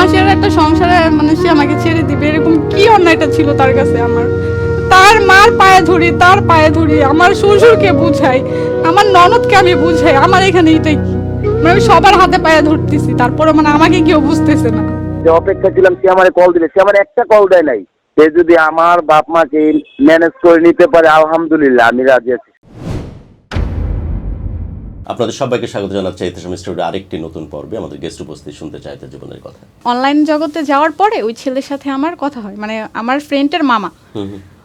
মাসের একটা মানে সে আমাকে ছেড়ে দিবে, এরকম কি অন্যায়টা ছিল তার কাছে আমার? তার মার পায়ে ধরি, তার পায়ে ধরি, আমার শ্বশুরকে বুঝাই, আমার ননদকে আমি বুঝাই, আমার এখানে এটাই কি? মানে আমি সবার হাতে পায়ে ধরতেছি, তারপরে মানে আমাকে কেউ বুঝতেছে না। যে অপেক্ষা ছিলাম সে আমার কল দিলে, সে আমার একটা কল দেয় নাই। সে যদি আমার বাপ মাকে ম্যানেজ করে নিতে পারে, আলহামদুলিল্লাহ, আমি রাজি আছি। আপনাদের সবাইকে স্বাগত জানাচ্ছি ইতিহাস স্টুডিও আরেকটি নতুন পর্বে। আমাদের গেস্ট উপস্থিত শুনতে চাইতে জীবনের কথা। অনলাইন জগতে যাওয়ার পরে ওই ছেলের সাথে আমার কথা হয়। মানে আমার ফ্রেন্ডের মামা।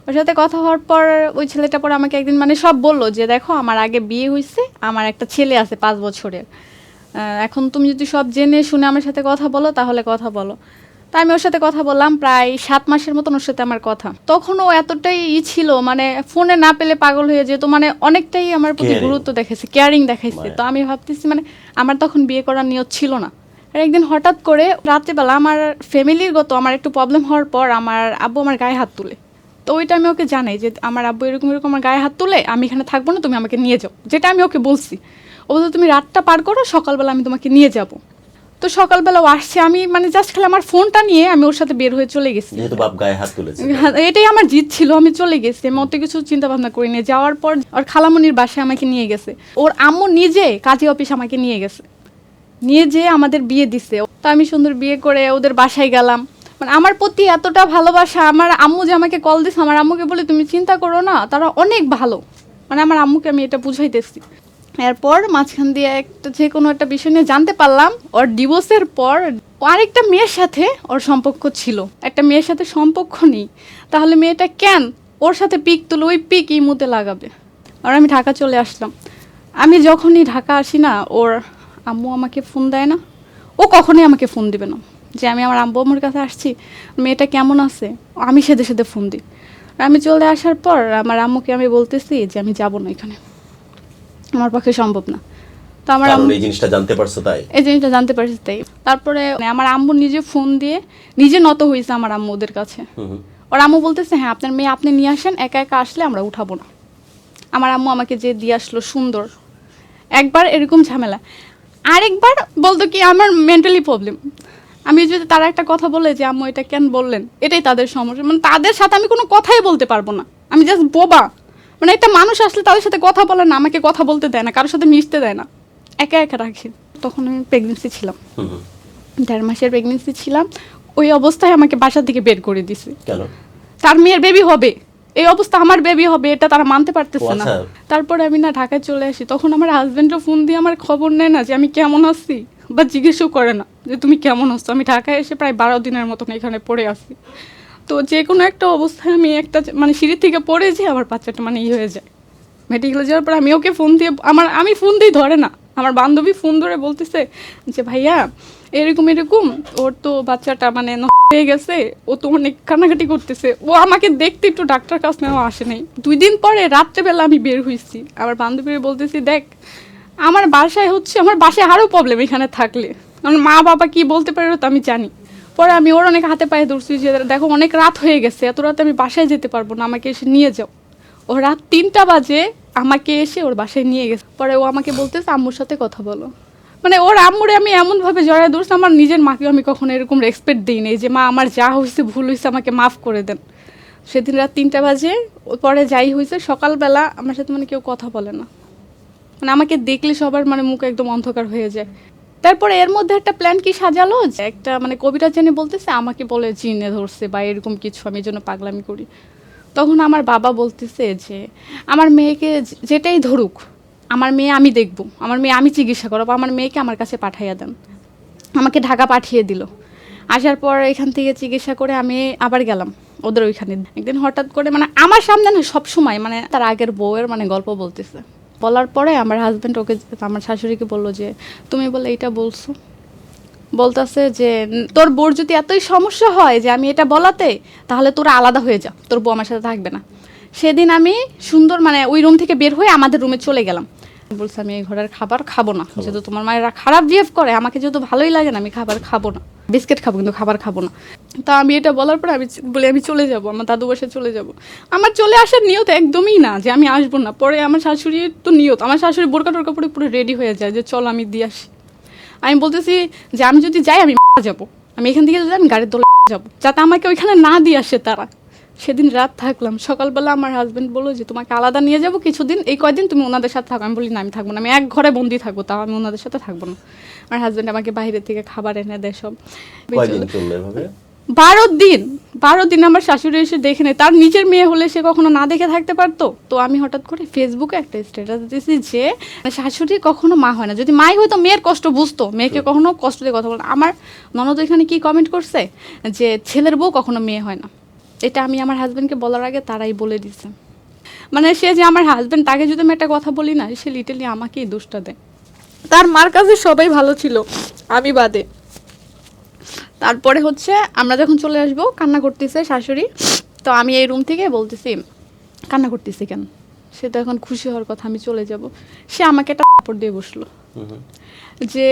ওর সাথে কথা হওয়ার পর ওই ছেলেটা পরে আমাকে একদিন মানে সব বলল যে দেখো আমার আগে বিয়ে হয়েছে আমার একটা ছেলে আছে পাঁচ বছরের। এখন তুমি যদি সব জেনে শুনে আমার সাথে কথা বলো তাহলে কথা বলো। তা আমি ওর সাথে কথা বললাম প্রায় সাত মাসের মতন ওর সাথে আমার কথা। তখন ও এতটাই ই ছিল মানে ফোনে না পেলে পাগল হয়ে যেত মানে অনেকটাই আমার প্রতি গুরুত্ব দেখেছে কেয়ারিং দেখাইছে। তো আমি ভাবতেছি মানে আমার তখন বিয়ে করার নিয়ত ছিল না। আর একদিন হঠাৎ করে রাত্রেবেলা আমার ফ্যামিলির গত আমার একটু প্রবলেম হওয়ার পর আমার আব্বু আমার গায়ে হাত তুলে। তো ওইটা আমি ওকে জানাই যে আমার আব্বু এরকম এরকম আমার গায়ে হাত তুলে আমি এখানে থাকব না তুমি আমাকে নিয়ে যাও। যেটা আমি ওকে বলছি। ও বলতো তুমি রাতটা পার করো সকালবেলা আমি তোমাকে নিয়ে যাব। তো সকালবেলা ও আসছে। আমি মানে জাস্ট খালি আমার ফোনটা নিয়ে আমি ওর সাথে বের হয়ে চলে গেছি। যেহেতু বাপ গায়ে হাত তুলেছে। হ্যাঁ, এটাই আমার জিত ছিল আমি চলে গেছি। আমি অত কিছু চিন্তা ভাবনা করি নিয়ে যাওয়ার পর ওর খালামনির বাসায় আমাকে নিয়ে গেছে। ওর আম্মু নিজে কাজী অফিস আমাকে নিয়ে গেছে। নিয়ে যেয়ে আমাদের বিয়ে দিছে। তো আমি সুন্দর বিয়ে করে ওদের বাসায় গেলাম। মানে আমার প্রতি এতটা ভালোবাসা আমার আম্মু যে আমাকে কল দিছে আমার আম্মুকে বলে তুমি চিন্তা করো না তারা অনেক ভালো। মানে আমার আম্মুকে আমি এটা বুঝাইতেছি। এরপর মাঝখান দিয়ে একটা যে কোনো একটা বিষয় নিয়ে জানতে পারলাম, ওর ডিভোর্সের পর আরেকটা মেয়ের সাথে ওর সম্পর্ক ছিল। একটা মেয়ের সাথে সম্পর্ক নেই। তাহলে মেয়েটা কেন ওর সাথে পিক তুলে ওই পিক ইমুতে লাগাবে? আর আমি ঢাকা চলে আসলাম। আমি যখনই ঢাকা আসি না, ওর আম্মু আমাকে ফোন দেয় না। ও কখনোই আমাকে ফোন দিবে না। যে আমি আমার আম্মু আম্মুর কাছে আসছি, মেয়েটা কেমন আছে? আমি সেদে সেদে ফোন দিই। আমি চলে আসার পর আমার আম্মুকে আমি বলতেছি যে আমি যাব না এখানে। আমার পক্ষে সম্ভব না। তো আমার কারণ আম্মু এই জিনিসটা জানতে পারছ তাই? এই জিনিসটা জানতে পারছি তাই। তারপরে আমার আম্মু নিজে ফোন দিয়ে নিজে নত হয়েছে আমার আম্মু ওদের কাছে। ওর আম্মু বলতেছে হ্যাঁ আপনার মেয়ে আপনি নিয়ে আসেন একা একা আসলে আমরা উঠাবো না। আমার আম্মু আমাকে যে দিয়ে আসলো সুন্দর। একবার এরকম ঝামেলা। আরেকবার বলতো কি আমার মেন্টালি প্রবলেম আমি যদি তারা একটা কথা বলে যে আম্মু এটা কেন বললেন? এটাই তাদের সমস্যা। মানে তাদের সাথে আমি কোনো কথাই বলতে পারব না। আমি জাস্ট বোবা। মানে একটা মানুষ আসলে তাদের সাথে কথা বলে না আমাকে কথা বলতে দেয় না কারোর সাথে মিশতে দেয় না। একা একা রাখি। তখন আমি প্রেগনেন্সি ছিলাম। দেড় মাসের প্রেগনেন্সি ছিলাম। ওই অবস্থায় আমাকে বাসা থেকে বের করে দিছে। তার মেয়ের বেবি হবে। এই অবস্থা আমার বেবি হবে এটা তারা মানতে পারতেছে না। আচ্ছা। তারপরে আমি না ঢাকায় চলে আসি। তখন আমার হাজবেন্ডও ফোন দিয়ে আমার খবর নেয় না যে আমি কেমন আছি? বা জিজ্ঞেসও করে না যে তুমি কেমন আছো? আমি ঢাকায় এসে প্রায় বারো দিনের মতন এখানে পড়ে আছি। তো যে কোনো একটা অবস্থায় আমি একটা মানে সিঁড়ি থেকে পড়ে যাই আমার বাচ্চাটা মানে ই হয়ে যায়। মেডিকেলে যাওয়ার পর আমি ওকে ফোন দিয়ে আমার আমি ফোন দিয়ে ধরে না। আমার বান্ধবী ফোন ধরে বলতেছে যে, ভাইয়া, এরকম এরকম, ওর তো বাচ্চাটা মানে হয়ে গেছে, ও তো অনেক কান্নাকাটি করতেছে। ও আমাকে দেখতে একটু ডাক্তার কাছ নেওয়া আসে নাই। দুই দিন পরে রাত্রেবেলা আমি বের হয়েছি আমার বান্ধবীরা বলতেছি, দেখ, আমার বাসায় হচ্ছে আমার বাসায় আরও প্রবলেম এখানে থাকলে। আমার মা বাবা কি বলতে পারে তো আমি জানি। পরে আমি ওর অনেক হাতে পায়ে ধরছি যে, দেখো, অনেক রাত হয়ে গেছে, এত রাতে আমি বাসায় যেতে পারব না, আমাকে এসে নিয়ে যাও। ও রাত তিনটা বাজে, আমাকে এসে ওর বাসায় নিয়ে গেছে। পরে ও আমাকে বলতেছে, আম্মুর সাথে কথা বলো। মানে ওর আম্মুরে আমি এমনভাবে জড়ায় ধরছি, আমার নিজের মাকে আমি কখনো এরকম রেসপেক্ট দিই যে, মা, আমার যা হয়েছে, ভুল হয়েছে, আমাকে মাফ করে দেন। সেদিন রাত তিনটা বাজে, পরে যাই হয়েছে, সকালবেলা আমার সাথে মানে কেউ কথা বলে না। মানে আমাকে দেখলে সবার মানে মুখ একদম অন্ধকার হয়ে যায়। তারপরে এর মধ্যে একটা প্ল্যান কি সাজালো? যে একটা মানে কবিতা জেনে বলতেছে, আমাকে বলে জিনে ধরছে বা এরকম কিছু, আমি জন্য পাগলামি করি। তখন আমার বাবা বলতেছে যে, আমার মেয়েকে যেটাই ধরুক, আমার মেয়ে আমি দেখব, আমার মেয়ে আমি চিকিৎসা করব, আমার মেয়েকে আমার কাছে পাঠাইয়া দেন। আমাকে ঢাকা পাঠিয়ে দিল। আসার পর এখান থেকে চিকিৎসা করে আমি আবার গেলাম ওদের ওইখানে। একদিন হঠাৎ করে মানে আমার সামনে না সবসময় মানে তার আগের বউয়ের মানে গল্প বলতেছে। বলার পরে আমার হাজব্যান্ড ওকে, আমার শাশুড়িকে বলল যে, তুমি বলে এইটা বলছো? বলতেছে যে, তোর বোর যদি এতই সমস্যা হয় যে আমি এটা বলাতে, তাহলে তোরা আলাদা হয়ে যা, তোর বউ আমার সাথে থাকবে না। সেদিন আমি সুন্দর মানে ওই রুম থেকে বের হয়ে আমাদের রুমে চলে গেলাম। বলছে আমি এই ঘরের খাবার খাব না। যেহেতু তোমার মায়েরা খারাপ বিহেভ করে আমাকে যেহেতু ভালোই লাগে না আমি খাবার খাব না। বিস্কিট খাব কিন্তু খাবার খাব না। তা আমি এটা বলার পরে আমি বলি আমি চলে যাব আমার দাদু বাসায় চলে যাব। আমার চলে আসার নিয়ত একদমই না যে আমি আসব না। পরে আমার শাশুড়ি তো নিয়ত আমার শাশুড়ি বোরকা টোরকা পরে পুরো রেডি হয়ে যায় যে চল আমি দিয়ে আসি। আমি বলতেছি যে আমি যদি যাই আমি যাব। আমি এখান থেকে যদি আমি গাড়ির দোলে যাব। যাতে আমাকে ওইখানে না দিয়ে আসে তারা। সেদিন রাত থাকলাম। সকালবেলা আমার হাজবেন্ড বলল যে তোমাকে আলাদা নিয়ে যাব কিছুদিন। এই কয়দিন তুমি ওনাদের সাথে থাকো। আমি বলি না আমি থাকব না। আমি এক ঘরে বন্দি থাকব তাও আমি ওনাদের সাথে থাকব না। আমার হাজবেন্ড আমাকে বাইরে থেকে খাবার এনে দেয় সব। বারো দিন। বারো দিন আমার শাশুড়ি এসে দেখে নেয়। তার নিজের মেয়ে হলে সে কখনো না দেখে থাকতে পারতো। তো আমি হঠাৎ করে ফেসবুকে একটা স্ট্যাটাস দিয়েছি যে শাশুড়ি কখনো মা হয় না। যদি মাই হয়তো মেয়ের কষ্ট বুঝতো। মেয়েকে কখনো কষ্ট দিয়ে কথা বলে আমার ননদ এখানে কি কমেন্ট করছে? যে ছেলের বউ কখনো মেয়ে হয় না। এটা আমি আমার হাজব্যান্ডকে বলার আগে তারাই বলে দিছে। মানে সে যে আমার হাজব্যান্ড তাকে যদি আমি একটা কথা বলি না সে লিটেলি আমাকেই দোষটা দেয়। তার মার কাছে সবাই ভালো ছিল আমি বাদে। তারপরে হচ্ছে আমরা যখন চলে আসব কান্না করতেছে শাশুড়ি। তো আমি এই রুম থেকে বলতেছি কান্না করতেছি কেন? সে তো এখন খুশি হওয়ার কথা আমি চলে যাব। সে আমাকে একটা কাপড় দিয়ে বসল। যে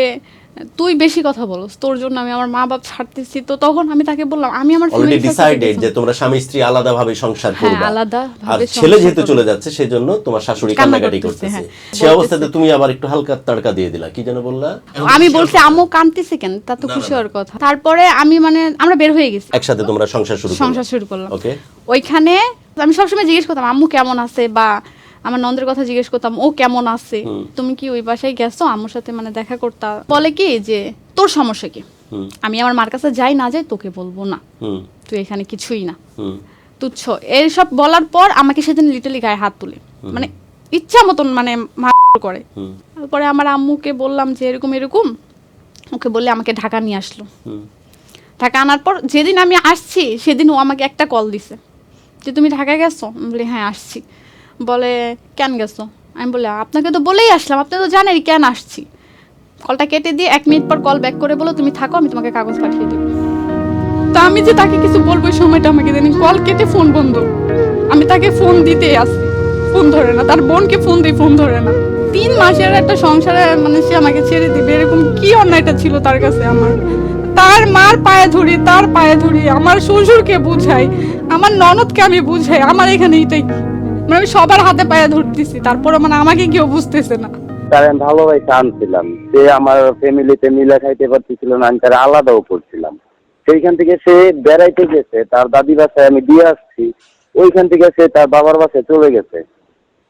তুই বেশি কথা বলস তোর জন্য আমি আমার মা বাপ ছাড়তেছি তো তখন আমি তাকে বললাম আমি আমার অলরেডি ডিসাইডেড যে তোমরা স্বামী স্ত্রী আলাদা ভাবে সংসার হ্যাঁ, করবে। আলাদাভাবে আর ছেলে যেহেতু চলে যাচ্ছে সেজন্য তোমার শাশুড়ি কান্না কান্নাকাটি করতেছে, হ্যাঁ। সে অবস্থাতে তুমি আবার একটু হালকা তাড়কা দিয়ে দিলা কি যেন বললা? আমি বলছি আম্মু কাঁদতেছে কেন? তা তো খুশি হওয়ার কথা। তারপরে আমি মানে আমরা বের হয়ে গেছি। একসাথে তোমরা সংসার শুরু সংসার শুরু করলাম। ওকে ওইখানে আমি সবসময় জিজ্ঞেস করতাম আম্মু কেমন আছে? বা আমার নন্দের কথা জিজ্ঞেস করতাম ও কেমন আছে? তুমি কি ওই বাসায় গেছো? আম্মুর সাথে মানে দেখা করতা। বলে কি যে তোর সমস্যা কি? আমি আমার মার কাছে যাই না যাই তোকে বলব না। তুই এখানে কিছুই না। তুচ্ছ। এইসব বলার পর আমাকে সেদিন লিটালি গায়ে হাত তুলে। মানে ইচ্ছা মতন মানে করে। তারপরে আমার আম্মুকে বললাম যে এরকম এরকম। ওকে বললে আমাকে ঢাকা নিয়ে আসলো। ঢাকা আনার পর যেদিন আমি আসছি সেদিন ও আমাকে একটা কল দিছে। যে তুমি ঢাকায় গেছো? বলি হ্যাঁ আসছি। বলে, কেন গেছো? আমি বলি, আপনাকে তো বলেই আসলাম, আপনি তো জানেন কেন আসছি। কলটা কেটে দিয়ে এক মিনিট পর কল ব্যাক করে বলো তুমি থাকো, আমি তোমাকে কাগজ পাঠিয়ে দেবো। তা আমি যে তাকে কিছু বলব ওই সময়টা আমাকে দেনি কল কেটে ফোন বন্ধ। আমি তাকে ফোন দিতে আসি, ফোন ধরে না, তার বোনকে ফোন দিই, ফোন ধরে না। তিন মাসের একটা সংসারে মানে সে আমাকে ছেড়ে দিবে, এরকম কি অন্যায়টা ছিল তার কাছে আমার? তার মার পায়ে ধরি, তার পায়ে ধরি, আমার শ্বশুরকে বুঝাই, আমার ননদকে আমি বুঝাই, আমার এখানে এটাই? মানে আমি সবার হাতে পায়ে ধরতেছি তারপরে মানে আমাকে কেউ বুঝতেছে না। তার আমি ভালোবাসে আনছিলাম সে আমার ফ্যামিলিতে মিলে খাইতে পারতেছিল না আমি তার আলাদাও করছিলাম। সেইখান থেকে সে বেড়াইতে গেছে তার দাদি বাসায় আমি দিয়ে আসছি। ওইখান থেকে সে তার বাবার বাসায় চলে গেছে।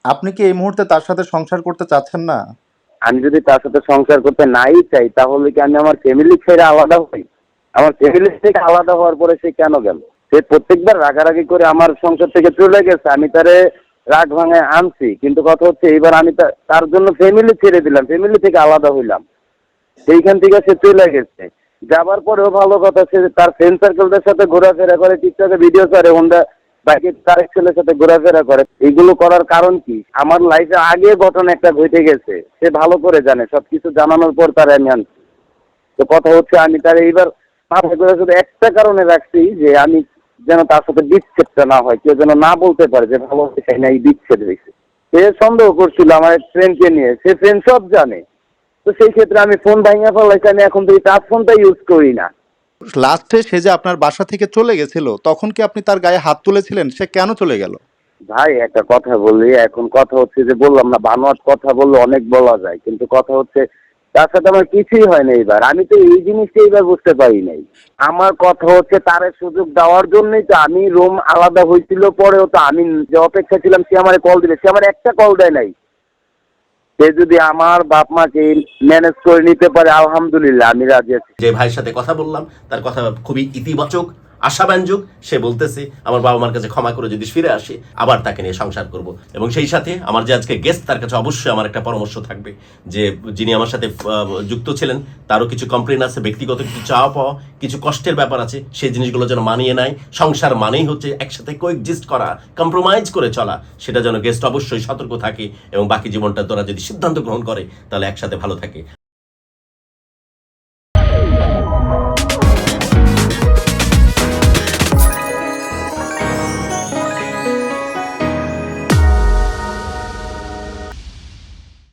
আপনি কি এই মুহূর্তে তার সাথে সংসার করতে চাচ্ছেন না? আমি যদি তার সাথে সংসার করতে নাই চাই তাহলে কি আমি আমার ফ্যামিলি ছেড়ে আলাদা হই? আমার ফ্যামিলি থেকে আলাদা হওয়ার পরে সে কেন গেল? সে প্রত্যেকবার রাগারাগি করে আমার সংসার থেকে চলে গেছে আমি তারে রাগ ভাঙে আনছি। কিন্তু কথা হচ্ছে, এবার আমি তার জন্য ফ্যামিলি ছেড়ে দিলাম ফ্যামিলি থেকে আলাদা হইলাম। সেইখান থেকে সে চলে গেছে। যাবার পরেও ভালো কথা, সে তার ফ্রেন্ড সার্কেলদের সাথে ঘোরাফেরা করে টিকটকে ভিডিও করে হোন্ডা বাইকে তার ছেলের সাথে ঘোরাফেরা করে। এগুলো করার কারণ কি? আমার লাইফে আগে ঘটনা একটা ঘটে গেছে, সে ভালো করে জানে, সবকিছু জানানোর পর তার আমি আনছি। তো কথা হচ্ছে, আমি তার এইবার মাথায় করে শুধু একটা কারণে রাখছি যে আমি যেন তার সাথে বিচ্ছেদটা না হয় কেউ যেন না বলতে পারে যে ভালো চাই না এই বিচ্ছেদ হয়েছে। সে সন্দেহ করছিল আমার ফ্রেন্ডকে নিয়ে। সে ফ্রেন্ড সব জানে। তো সেই ক্ষেত্রে আমি ফোন ভাঙা ফেলাইছি আমি এখন থেকে টাচ ফোনটা ইউজ করি না। লাস্টে সে যে আপনার বাসা থেকে চলে গেছিল তখন কি আপনি তার গায়ে হাত তুলেছিলেন? সে কেন চলে গেল? ভাই একটা কথা বলি এখন কথা হচ্ছে যে বললাম না বানোয়াট কথা বললে অনেক বলা যায় কিন্তু কথা হচ্ছে তার সাথে আমার কিছুই হয় না এইবার আমি তো এই জিনিসটা এইবার বুঝতে পারি নাই। আমার কথা হচ্ছে তার সুযোগ দেওয়ার জন্যই তো আমি রুম আলাদা হয়েছিল পরেও তো আমি যে অপেক্ষা ছিলাম সে আমার কল দিলে। সে আমার একটা কল দেয় নাই। সে যদি আমার বাপ মাকে ম্যানেজ করে নিতে পারে, আলহামদুলিল্লাহ, আমি রাজি আছি। যে ভাইয়ের সাথে কথা বললাম, তার কথা খুবই ইতিবাচক। আশাব্যঞ্জক সে বলতেছে, আমার বাবা মার কাছে ক্ষমা করে যদি ফিরে আসে, আবার তাকে নিয়ে সংসার করব। এবং সেই সাথে আমার যে আজকে গেস্ট তার কাছে অবশ্যই আমার একটা পরামর্শ থাকবে যে, যিনি আমার সাথে যুক্ত ছিলেন, তারও কিছু কমপ্লেন আছে, ব্যক্তিগত কিছু চাওয়া পাওয়া, কিছু কষ্টের ব্যাপার আছে, সেই জিনিসগুলো যেন মানিয়ে নেয়। সংসার মানেই হচ্ছে একসাথে কোএক্সিস্ট করা কম্প্রোমাইজ করে চলা, সেটা যেন গেস্ট অবশ্যই সতর্ক থাকে এবং বাকি জীবনটা তোরা যদি সিদ্ধান্ত গ্রহণ করে, তাহলে একসাথে ভালো থাকে।